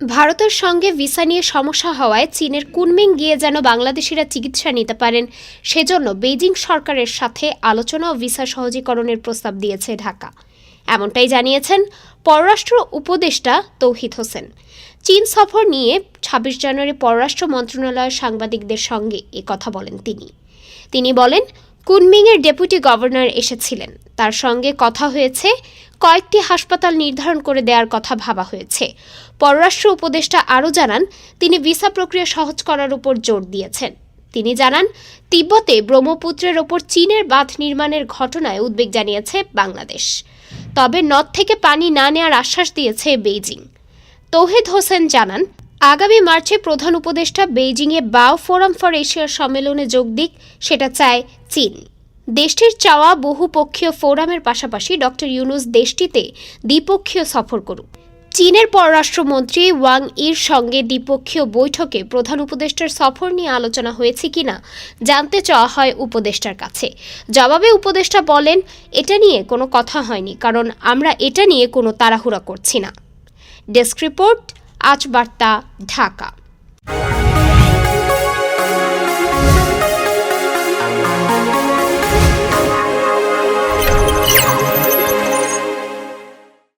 ভারতের সঙ্গে ভিসা নিয়ে সমস্যা হওয়ায় চীনের কুনমিং গিয়ে যেন বাংলাদেশিরা চিকিৎসা নিতে পারেন, সেজন্য বেইজিং সরকারের সাথে আলোচনা ও ভিসা সহজীকরণের প্রস্তাব দিয়েছে ঢাকা। এমনটাই জানিয়েছেন পররাষ্ট্র উপদেষ্টা তৌহিদ হোসেন। চীন সফর নিয়ে ছাব্বিশ জানুয়ারি পররাষ্ট্র মন্ত্রণালয়ের সাংবাদিকদের সঙ্গে কথা বলেন তিনি। তিনি বলেন কুনমিংয়ের ডেপুটি গভর্নর এসেছিলেন। তার সঙ্গে কথা হয়েছে, কয়েকটি হাসপাতাল নির্ধারণ করে দেওয়ার কথা ভাবা হয়েছে। পররাষ্ট্র উপদেষ্টা আরও জানান, তিনি ভিসা প্রক্রিয়া সহজ করার উপর জোর দিয়েছেন। তিনি জানান, তিব্বতে ব্রহ্মপুত্রের ওপর চীনের বাঁধ নির্মাণের ঘটনায় উদ্বেগ জানিয়েছে বাংলাদেশ। তবে নদ থেকে পানি না নেওয়ার আশ্বাস দিয়েছে বেইজিং। তৌহিদ হোসেন জানান আগামী মার্চে প্রধান উপদেষ্টা বেইজিংয়ে বাও ফোরাম ফর এশিয়ার সম্মেলনে যোগ দিক, সেটা চায় চীন। দেশটির চাওয়া বহুপক্ষীয় ফোরামের পাশাপাশি ডক্টর ইউনুস দেশটিতে দ্বিপক্ষীয় সফর করুক। চীনের পররাষ্ট্রমন্ত্রী ওয়াং ইর সঙ্গে দ্বিপক্ষীয় বৈঠকে প্রধান উপদেষ্টার সফর নিয়ে আলোচনা হয়েছে কিনা, জানতে চাওয়া হয় উপদেষ্টার কাছে। জবাবে উপদেষ্টা বলেন, এটা নিয়ে কোনো কথা হয়নি, কারণ আমরা এটা নিয়ে কোনো তাড়াহুড়া করছি না। ডেস্ক রিপোর্ট আজ বার্তা ঢাকা।